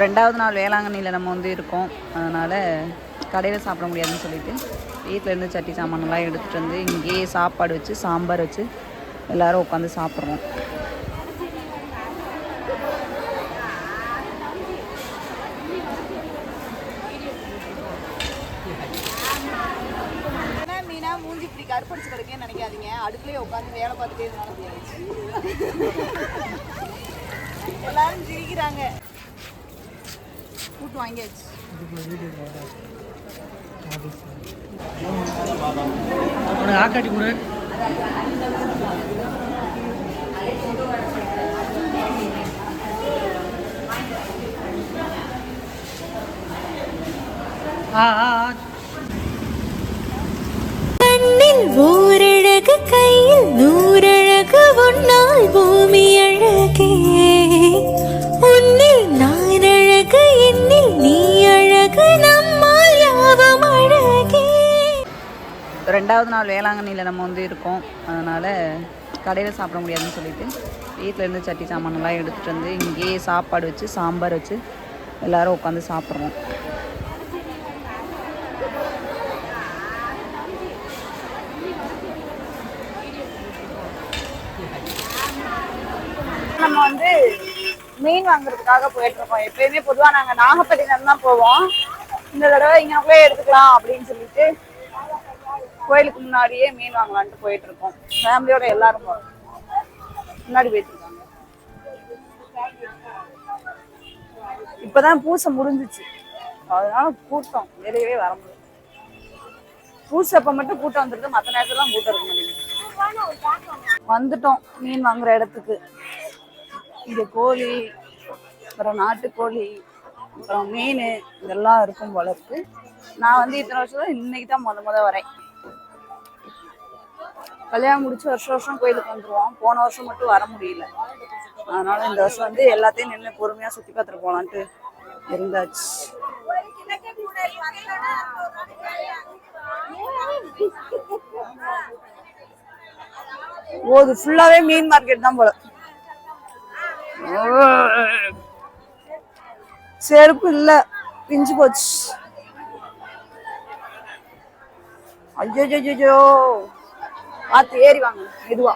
ரெண்டாவது நாள் வேளாங்கண்ணியில் நம்ம வந்து இருக்கோம். அதனால் கடையில் சாப்பிட முடியாதுன்னு சொல்லிட்டு வீட்டிலேருந்து சட்டி சாமானெல்லாம் எடுத்துகிட்டு வந்து இங்கேயே சாப்பாடு வச்சு சாம்பார் வச்சு எல்லோரும் உட்காந்து சாப்பிட்றோம். மூஞ்சி இப்படி கருப்படிச்சு கிடக்கேன்னு நினைக்காதீங்க. அடுப்புலயே உட்காந்து வேலை பார்த்துட்டே இருந்தாலும் எல்லாரும் சிரிக்கிறாங்க. கூட்டு வாங்கியாச்சு ஆக்காட்டி கொடு. கண்ணில் ஓரழகு கையில் நூறழகு உன்னால் ரெண்டாவது நாள் வேளாங்கண்ணியில் நம்ம வந்து இருக்கோம். அதனால் கடையில் சாப்பிட முடியாதுன்னு சொல்லிட்டு வீட்டிலேருந்து சட்டி சாமானெல்லாம் எடுத்துகிட்டு வந்து இங்கேயே சாப்பாடு வச்சு சாம்பார் வச்சு எல்லாரும் உட்காந்து சாப்பிட்றோம். நம்ம வந்து மீன் வாங்குறதுக்காக போயிட்டு இருக்கோம். எப்பயுமே பொதுவாக நாங்கள் நாகப்பட்டினம் தான் போவோம். இந்த தடவை இங்கனக்குள்ளே எடுத்துக்கலாம் அப்படின்னு சொல்லிட்டு கோயிலுக்கு முன்னாடியே மீன் வாங்கலான்ட்டு போயிட்டு இருக்கோம் ஃபேமிலியோட எல்லாரும் முன்னாடி போயிட்டு இருக்காங்க இப்பதான் பூசை முடிஞ்சிச்சு. அதனால கூட்டம் வெளியவே வர முடியும் பூசை அப்ப மட்டும் கூட்டம் வந்துருக்கு மற்ற நேரத்துலாம் கூட்டம் இருக்க முடியும் வந்துட்டோம். மீன் வாங்குற இடத்துக்கு. இங்க கோழி அப்புறம் நாட்டுக்கோழி அப்புறம் மீன் இதெல்லாம் இருக்கும் போல இருக்கு. நான் வந்து இத்தனை வருஷம் இன்னைக்கு தான் முத முத வரேன். கல்யாணம் முடிச்சு வருஷம் வருஷம் கோயிலுக்கு வந்துருவோம். போன வருஷம் மட்டும் வர முடியல. அதனால இந்த வருஷம் வந்து எல்லாத்தையும் நின்று பொறுமையா சுத்தி பார்த்துட்டு போலான்ட்டு இருந்தாச்சு. ஓ இது ஃபுல்லாவே மீன் மார்க்கெட் தான் போல. செருப்பு இல்ல. பிஞ்சு போச்சு. ஐயோ பார்த்து ஏறி வாங்க மெதுவா.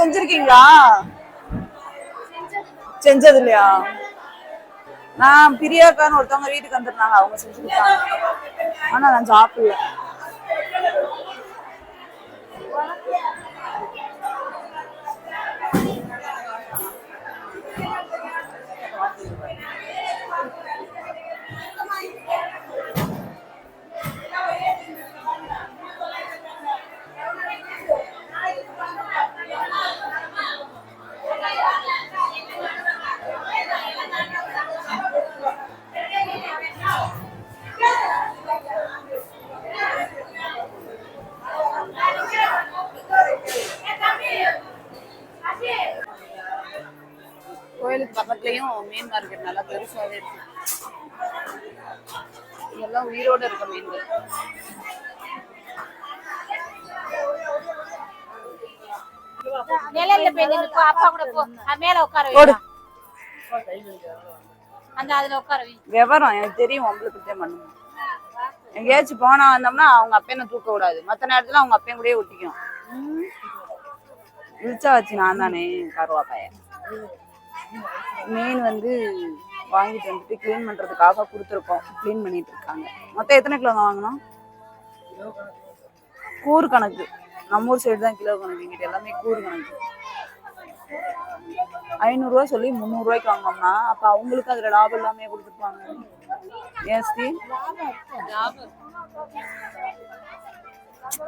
செஞ்சிருக்கீங்களா? செஞ்சது இல்லையா நான் பிரியாக்கான்னு ஒருத்தவங்க வீட்டுக்கு வந்துருந்தாங்க அவங்க செஞ்சு கொடுத்தாங்க. ஆனா நான் சாப்பிடல மீன் மார்க்கெட் நல்லா பெருசாவே இருக்கு. இதெல்லாம் உயிரோட இருக்க மீன்கள். போய் போ, அப்பா கூட போ. மேல உட்கார போடு. அந்த அதுல உட்கார விவரம் எனக்கு தெரியும் உங்களுக்கு பண்ணுங்க எங்கேயாச்சும் போனா வந்தோம்னா அவங்க அப்பையனை தூக்க கூடாது. மத்த நேரத்துல அவங்க அப்பையன் கூடயே ஒட்டிக்கும். இழுச்சா வச்சு நான் தானே கருவா மீன் வந்து வாங்கிட்டு வந்துட்டு க்ளீன் பண்ணுறதுக்காக கொடுத்துருக்கோம். க்ளீன் பண்ணிட்டு இருக்காங்க. மொத்தம் எத்தனை கிலோ வாங்கினோம்? கூறு கணக்கு. நம்ம ஊர் சைடு தான் கிலோ கணக்கு. எங்கிட்ட எல்லாமே கூறு கணக்கு. ஐநூறுரூவா சொல்லி முந்நூறுரூவாய்க்கு வாங்கினோம்னா அப்போ அவங்களுக்கு அதில் லாபம் எல்லாமே கொடுத்துருப்பாங்க. ஏன்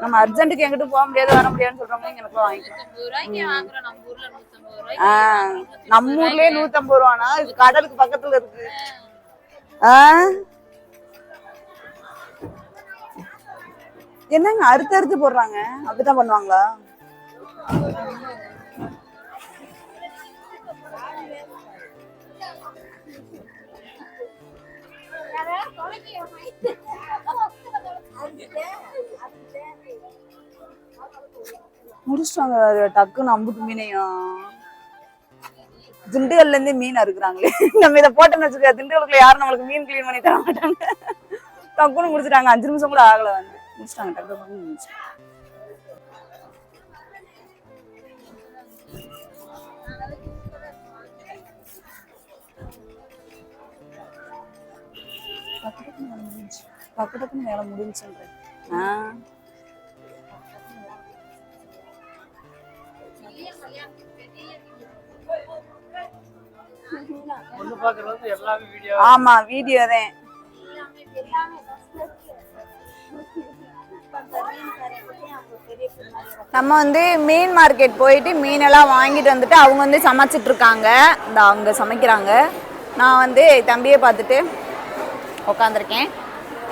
நம்ம அர்ஜென்ட்டுக்கு எங்கிட்ட போக முடியாது வர முடியாதுன்னு சொல்றவங்க எனக்கு வாங்கிக்கலாம் ரூபாய்க்கு வாங்குறோம் நம்ம ஊர்லயே நூத்தம்பது ரூபானா? இது கடலுக்கு பக்கத்துல இருக்கு? என்னங்க அறுத்து அறுத்து போடுறாங்க? அப்படிதான் பண்ணுவாங்களா? முடிச்சிட்டாங்க. டக்குன்னு அம்புட்டு மீனையும் திண்டுகள்ல இருந்து மீன் அறுக்குறாங்களே. நம்ம இதை போட்டோம்னு வச்சுக்க திண்டுகளுக்குள்ள யாரும் நம்மளுக்கு மீன் க்ளீன் பண்ணி தர மாட்டாங்க. டக்குன்னு முடிச்சிட்டாங்க. அஞ்சு நிமிஷம் கூட ஆகல வந்து. முடிச்சிட்டாங்க. டக்கு டக்குன்னு முடிச்சிட்டாங்க. டக்கு டக்குன்னு வேலை முடிஞ்சு டக்கு டக்குன்னு வேலை முடிஞ்சுன்றேன் ஆஹ் ஆமா வீடியோ தான். நம்ம வந்து மீன் மார்க்கெட் போயிட்டு மீனெல்லாம் வாங்கிட்டு வந்துட்டு அவங்க வந்து சமைச்சிட்டு இருக்காங்க இந்த அவங்க சமைக்கிறாங்க. நான் வந்து தம்பியை பார்த்துட்டு உட்காந்துருக்கேன்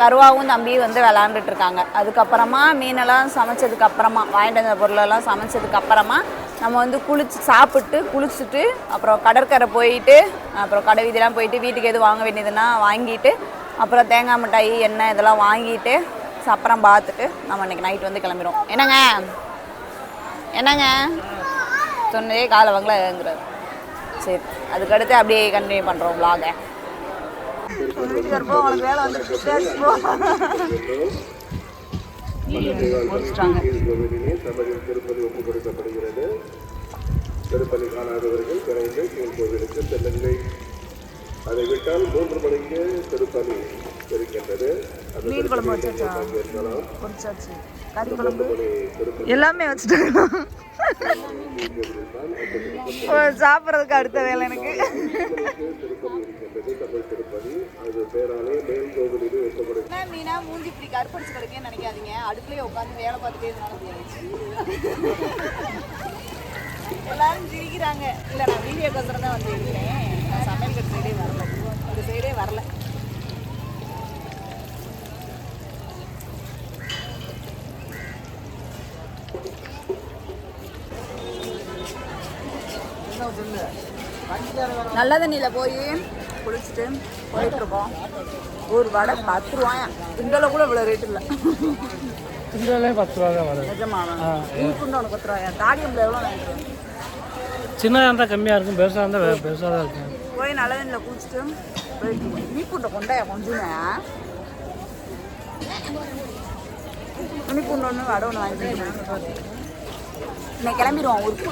கருவாவும் தம்பியும் வந்து விளாண்டுட்டு இருக்காங்க அதுக்கப்புறமா மீனெல்லாம் சமைச்சதுக்கு அப்புறமா வாங்கிட்டு வந்த பொருளெல்லாம் சமைச்சதுக்கு அப்புறமா நம்ம வந்து குளிச்சு சாப்பிட்டு குளிச்சுட்டு அப்புறம் கடற்கரை போயிட்டு அப்புறம் கடை வீதியெலாம் போயிட்டு வீட்டுக்கு எது வாங்க வேண்டியதுன்னா வாங்கிட்டு அப்புறம் தேங்காய் மிட்டாய் எண்ணெய் இதெல்லாம் வாங்கிட்டு அப்புறம் பார்த்துட்டு நம்ம இன்னைக்கு நைட் வந்து கிளம்பிடுவோம் என்னங்க என்னங்க சொன்னதே காலை வாங்கல ஏங்குறாரு சரி அதுக்கடுத்து அப்படியே கண்டினியூ பண்ணுறோம் vlog-அ உனக்கு வேலை முடிச்சிட்டாங்க திருப்பதி ஒப்புக் திருப்பதி காணாதவர்கள் விரைந்து சிவன் செல்லுங்கள் அதை விட்டால் மூன்று மணிக்கு திருப்பதி இருக்கின்றது மீன் குழம்பு வச்சாச்சா பொரிச்சாச்சு கறி குழம்பு எல்லாமே வச்சுட்டாங்க சாப்பிட்றதுக்கு அடுத்த வேலை எனக்கு. மீனா மூஞ்சி இப்படி கருப்படிச்சு கிடக்கேன்னு நினைக்காதீங்க. அடுப்புலயே உட்காந்து வேலை பார்த்துட்டே இருந்தாலும் எல்லாரும் சிரிக்கிறாங்க. இல்லை நான் வீடியோ கசரம் தான் வந்து நான் சமையல் கட்டு சைடே வரல. இந்த சைடே வரல. நல்ல தண்ணியில் போய் குளிச்சுட்டு போயிட்டு இருக்கோம் ஒரு வடை பத்து ரூபாயா? திண்டல கூட இவ்வளோ ரேட் இல்லை. சிங்கிளே பத்து ரூபா தான் வருது நிஜமாவா? நீ குண்டு உனக்கு பத்து ரூபாயா? தாடியம்ல எவ்வளோ சின்னதாக இருந்தால் கம்மியாக இருக்கும் பெருசாக இருந்தால் பெருசாக தான் இருக்கும். போய் நல்ல தண்ணியில் குளிச்சுட்டு போயிட்டு நீ குண்டை கொண்டாயா கொஞ்சமே குண்டு ஒன்று வடை ஒன்று வாங்கிட்டு இன்னைக்கு கிளம்பிடுவோம் ஊருக்கு.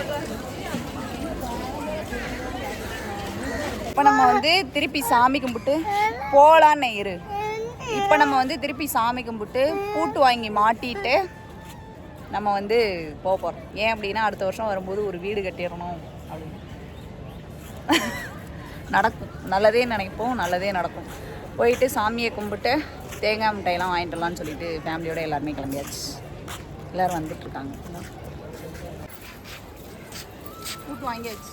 இப்போ நம்ம வந்து திருப்பி சாமி கும்பிட்டு போகலான்னு இரு. இப்போ நம்ம வந்து திருப்பி சாமி கும்பிட்டு பூட்டு வாங்கி மாட்டிட்டு நம்ம வந்து போக போகிறோம் ஏன் அப்படின்னா அடுத்த வருஷம் வரும்போது ஒரு வீடு கட்டிடணும் அப்படின்னு. நடக்கும். நல்லதே நினைப்போம். நல்லதே நடக்கும். போயிட்டு சாமியை கும்பிட்டு தேங்காய் மிட்டாயெல்லாம் வாங்கிட்டுலாம்னு சொல்லிட்டு ஃபேமிலியோட எல்லாருமே கிளம்பியாச்சு. எல்லோரும் வந்துட்டுருக்காங்க கூட்டு வாங்கியாச்சு.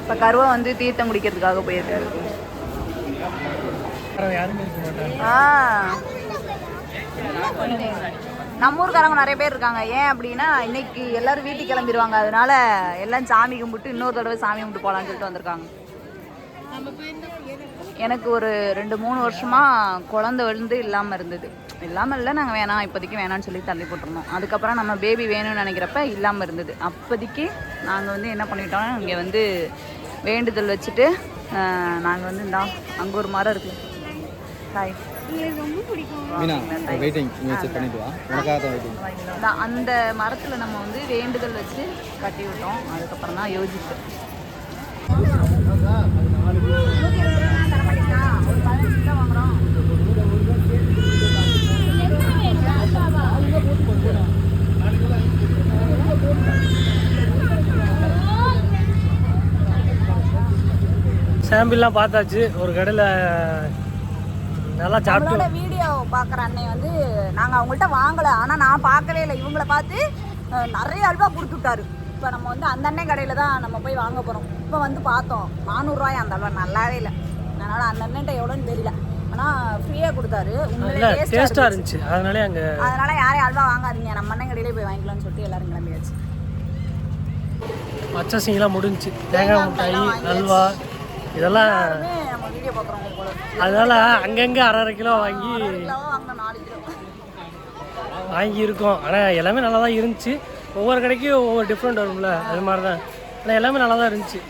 இப்போ கருவா வந்து தீர்த்தம் குடிக்கிறதுக்காக போயிருக்காரு. ஆ நம்ம ஊர்க்காரங்க நிறைய பேர் இருக்காங்க. ஏன் அப்படின்னா இன்னைக்கு எல்லாரும் வீட்டுக்கு கிளம்பிடுவாங்க அதனால எல்லாம் சாமி கும்பிட்டு இன்னொரு தடவை சாமி கும்பிட்டு போகலான்னு சொல்லிட்டு வந்திருக்காங்க. எனக்கு ஒரு ரெண்டு மூணு வருஷமாக குழந்தை வந்து இல்லாமல் இருந்தது. இல்லாமல் இல்லை நாங்கள் வேணாம் இப்போதைக்கு வேணாம்னு சொல்லி தள்ளி போட்டிருந்தோம். அதுக்கப்புறம் நம்ம பேபி வேணும்னு நினைக்கிறப்ப இல்லாமல் இருந்தது. அப்போதைக்கு நாங்கள் வந்து என்ன பண்ணிட்டோம் இங்கே வந்து வேண்டுதல் வச்சுட்டு நாங்கள் வந்து இந்த அங்கே ஒரு மரம் இருக்கு. இந்த- அந்த மரத்தில் நம்ம வந்து வேண்டுதல் வச்சு கட்டி விட்டோம். அதுக்கப்புறம் தான் யோசிச்சு. சாம்பிள்லாம் பார்த்தாச்சு. ஒரு கடையில் நல்லா சாப்பிட்டு. வீடியோ பார்க்குற அன்னை வந்து நாங்கள் அவங்கள்ட்ட வாங்கலை. ஆனால் நான் பார்க்கவே இல்லை. இவங்கள பார்த்து நிறைய அல்வா கொடுத்து விட்டாரு. இப்போ நம்ம வந்து அந்த அண்ணன் கடையில் தான் நம்ம போய் வாங்க போகிறோம் இப்போ வந்து பார்த்தோம். நானூறுரூவாய் அந்த அல்வா நல்லாவே இல்லை. அதனால் அந்த அண்ணன்ட்ட எவ்வளோன்னு தெரியல. ஆனால் ஃப்ரீயாக கொடுத்தாரு. டேஸ்ட்டாக டேஸ்ட்டாக இருந்துச்சு. அதனாலே அங்கே அதனால யாரையும் அல்வா வாங்காதீங்க. நம்ம அண்ணன் கடையிலே போய் வாங்கிக்கலாம்னு சொல்லிட்டு எல்லாரும் கிளம்பியாச்சு. பச்சரிசிங்கெல்லாம் முடிஞ்சுச்சு. தேங்காய் மிட்டாய் அல்வா இதெல்லாம் அதனால அங்கங்கே அரை அரை கிலோ வாங்கி கிலோ. வாங்கியிருக்கோம். ஆனால் எல்லாமே நல்லா தான் இருந்துச்சு. ஒவ்வொரு கடைக்கும் ஒவ்வொரு டிஃப்ரெண்ட் வரும்ல அது மாதிரி தான் ஆனால் எல்லாமே நல்லா தான் இருந்துச்சு.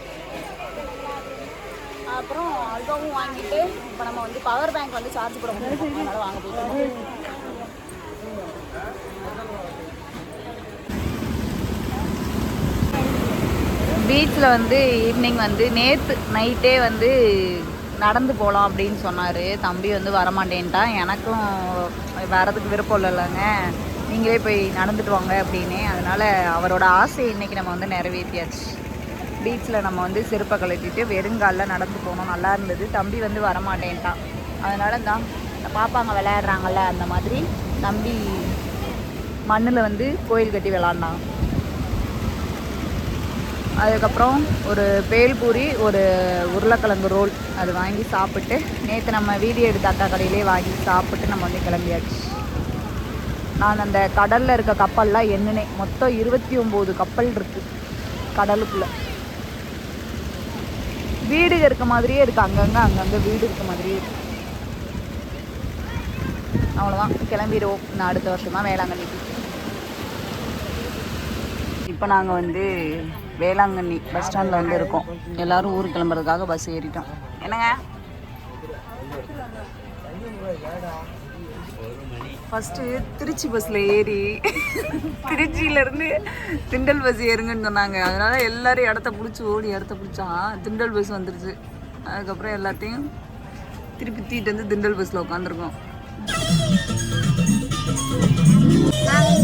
அப்புறம் அல்வாவும் வாங்கிட்டு இப்போ நம்ம வந்து பவர் பேங்க் வந்து சார்ஜ் போட முடியும் அதனால வாங்க போயிட்டு. பீச்சில் வந்து ஈவினிங் வந்து நேற்று நைட்டே வந்து நடந்து போகலாம் அப்படின்னு சொன்னார். தம்பி வந்து வரமாட்டேன்ட்டான் எனக்கும் வரதுக்கு விருப்பம் இல்லைங்க. நீங்களே போய் நடந்துட்டு வாங்க அப்படின்னு. அதனால அவரோட ஆசையை இன்றைக்கி நம்ம வந்து நிறைவேற்றியாச்சு பீச்சில் நம்ம வந்து செருப்பை கழட்டிட்டு வெறுங்காலில் நடந்து போனோம். நல்லா இருந்தது. தம்பி வந்து வரமாட்டேன்ட்டான் அதனால தான் இந்த பாப்பாங்க விளையாடுறாங்கல்ல அந்த மாதிரி தம்பி மண்ணில் வந்து கோயில் கட்டி விளாண்டான் அதுக்கப்புறம் ஒரு பேல்பூரி ஒரு உருளைக்கிழங்கு ரோல் அது வாங்கி சாப்பிட்டு நேற்று நம்ம வீடியோ எடுத்த அக்கா கடையிலே வாங்கி சாப்பிட்டு நம்ம வந்து கிளம்பியாச்சு. நான் அந்த கடலில் இருக்க கப்பல்லாம் என்னனே மொத்தம் இருபத்தி ஒம்பது கப்பல் இருக்குது கடலுக்குள்ளே. வீடு இருக்க மாதிரியே இருக்கு அங்கங்கே அங்கங்கே வீடு இருக்க மாதிரியே இருக்கு. அவ்வளோதான் கிளம்பிடுவோம். நான் அடுத்த வருஷம் தான் வேளாங்கண்ணிக்கு இப்போ நாங்கள் வந்து வேளாங்கண்ணி பஸ் ஸ்டாண்டில் வந்து இருக்கோம் எல்லாரும் ஊருக்கு கிளம்புறதுக்காக பஸ் ஏறிட்டோம். என்னங்க? ஃபஸ்ட்டு திருச்சி பஸ்ஸில் ஏறி திருச்சியிலேருந்து திண்டல் பஸ் ஏறுங்கன்னு சொன்னாங்க. அதனால் எல்லாரும் இடத்த பிடிச்சி ஓடி இடத்த பிடிச்சா திண்டல் பஸ் வந்துருச்சு. அதுக்கப்புறம் எல்லாத்தையும் திருப்பி தீட்டு வந்து திண்டல் பஸ்ஸில் உட்காந்துருக்கோம்.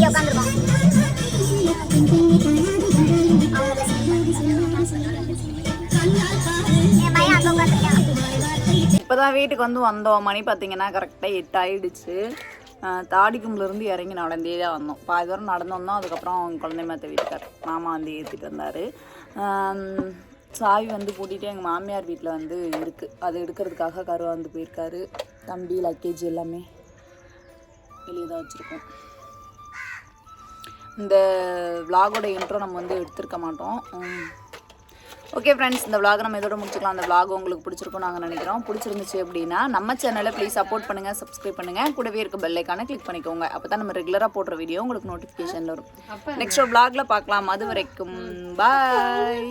உட்காந்துருக்கோம். தான் வீட்டுக்கு வந்து வந்தோம். மணி பார்த்தீங்கன்னா கரெக்டாக எட்டு ஆயிடுச்சு தாடிக்கும்புலேருந்து இறங்கி நடந்தே தான் வந்தோம். பாதி தூரம் நடந்து வந்தோம். அதுக்கப்புறம் குழந்தை மாத்த வீட்டுக்கார் மாமா வந்து ஏற்றிட்டு வந்தார். சாவி வந்து கூட்டிகிட்டு எங்கள் மாமியார் வீட்டில் வந்து இருக்குது அது எடுக்கிறதுக்காக கருவா வந்து போயிருக்காரு. தம்பி லக்கேஜ் எல்லாமே வெளியே தான் வச்சுருக்கோம். இந்த விலாகோட இன்ட்ரோ நம்ம வந்து எடுத்திருக்க மாட்டோம். ஓகே ஃப்ரெண்ட்ஸ் இந்த vlog நம்ம இதோட முடிச்சுக்கலாம். அந்த vlog உங்களுக்கு பிடிச்சிருக்கும் நாங்கள் நினைக்கிறோம். பிடிச்சிருந்துச்சு அப்படின்னா நம்ம சேனலை ப்ளீஸ் சப்போர்ட் பண்ணுங்கள் சப்ஸ்கிரைப் பண்ணுங்கள் கூடவே இருக்க பெல் ஐக்கானை கிளிக் பண்ணிக்கோங்க. அப்போ தான் நம்ம ரெகுலராக போடுற வீடியோ உங்களுக்கு நோட்டிஃபிகேஷன் வரும். நெக்ஸ்ட் ஒரு vlogல பார்க்கலாம். அது வரைக்கும் பாய்